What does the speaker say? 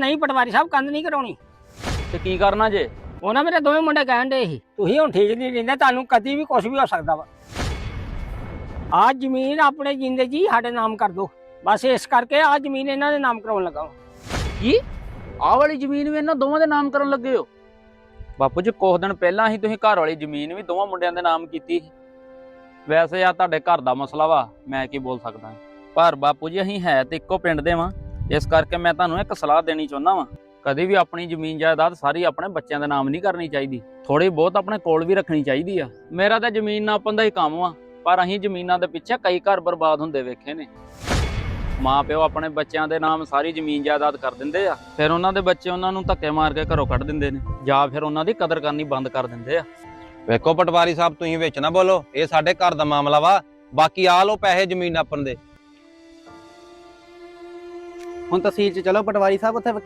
ਨਹੀਂ ਪਟਵਾਰੀ ਸਾਹਿਬ ਕੰਧ ਨਹੀਂ ਕਰਾਉਣੀ। ਤੇ ਕੀ ਕਰਨਾ ਜੇ? ਉਹਨਾਂ ਮੇਰੇ ਦੋਵੇਂ ਮੁੰਡੇ ਕਹਿਣ ਦੇ ਸੀ ਤੁਸੀਂ ਹੁਣ ਠੀਕ ਨਹੀਂ ਰਹਿੰਦੇ ਤੁਹਾਨੂੰ ਕਦੀ ਵੀ ਕੁਝ ਵੀ ਹੋ ਸਕਦਾ ਵਾ। ਆਹ ਜ਼ਮੀਨ ਆਪਣੇ ਜਿੰਦੇ ਜੀ ਸਾਡੇ ਨਾਮ ਕਰ ਦਿਓ। ਬਸ ਇਸ ਕਰਕੇ ਆਹ ਜ਼ਮੀਨ ਇਹਨਾਂ ਦੇ ਨਾਮ ਕਰਾਉਣ ਲੱਗਾ। ਕੀ? ਆਹ ਵਾਲੀ ਜ਼ਮੀਨ ਵੀ ਇਹਨਾਂ ਦੋਵਾਂ ਦੇ ਨਾਮ ਕਰਨ ਲੱਗੇ ਹੋ? ਬਾਪੂ ਜੀ ਕੁਝ ਦਿਨ ਪਹਿਲਾਂ ਹੀ ਤੁਸੀਂ ਘਰ ਵਾਲੀ ਜ਼ਮੀਨ ਵੀ ਦੋਵਾਂ ਮੁੰਡਿਆਂ ਦੇ ਨਾਮ ਕੀਤੀ ਵੈਸੇ ਆ ਤੁਹਾਡੇ ਘਰ ਦਾ ਮਸਲਾ ਵਾ ਮੈਂ ਕੀ ਬੋਲ ਸਕਦਾ? ਪਰ ਬਾਪੂ ਜੀ ਅਸੀਂ ਹੈ ਤੇ ਇੱਕੋ ਪਿੰਡ ਦੇ ਵਾਂ। ਇਸ ਕਰਕੇ ਮੈਂ ਤੁਹਾਨੂੰ ਇੱਕ ਸਲਾਹ ਦੇਣੀ ਚਾਹੁੰਦਾ ਵਾਂ। ਕਦੇ ਵੀ ਆਪਣੀ ਜ਼ਮੀਨ ਜਾਇਦਾਦ ਸਾਰੀ ਆਪਣੇ ਬੱਚਿਆਂ ਦੇ ਨਾਮ ਨਹੀਂ ਕਰਨੀ ਚਾਹੀਦੀ। ਥੋੜੀ ਬਹੁਤ ਆਪਣੇ ਕੋਲ ਵੀ ਰੱਖਣੀ ਚਾਹੀਦੀ ਆ। ਮੇਰਾ ਤਾਂ ਜ਼ਮੀਨ ਨਾਪਣ ਦਾ ਹੀ ਕੰਮ ਵਾ, ਪਰ ਅਸੀਂ ਜ਼ਮੀਨਾਂ ਦੇ ਪਿੱਛੇ ਕਈ ਘਰ ਬਰਬਾਦ ਹੁੰਦੇ ਵੇਖੇ ਨੇ। ਮਾਂ ਪਿਓ ਆਪਣੇ ਬੱਚਿਆਂ ਦੇ ਨਾਮ ਸਾਰੀ ਜ਼ਮੀਨ ਜਾਇਦਾਦ ਕਰ ਦਿੰਦੇ ਆ, ਫਿਰ ਉਹਨਾਂ ਦੇ ਬੱਚੇ ਉਹਨਾਂ ਨੂੰ ਧੱਕੇ ਮਾਰ ਕੇ ਘਰੋਂ ਕੱਢ ਦਿੰਦੇ ਨੇ, ਜਾਂ ਫਿਰ ਉਹਨਾਂ ਦੀ ਕਦਰ ਕਰਨੀ ਬੰਦ ਕਰ ਦਿੰਦੇ ਆ। ਵੇਖੋ ਪਟਵਾਰੀ ਸਾਹਿਬ, ਤੁਸੀਂ ਵਿੱਚ ਨਾ ਬੋਲੋ, ਇਹ ਸਾਡੇ ਘਰ ਦਾ ਮਾਮਲਾ ਵਾ। ਬਾਕੀ ਆ ਲੋ ਪੈਸੇ ਜ਼ਮੀਨ ਆਪਣ ਦੇ। ਹੁਣ ਤਹਿਸੀਲ ਚ ਚਲੋ ਪਟਵਾਰੀ ਸਾਹਿਬ ਉੱਥੇ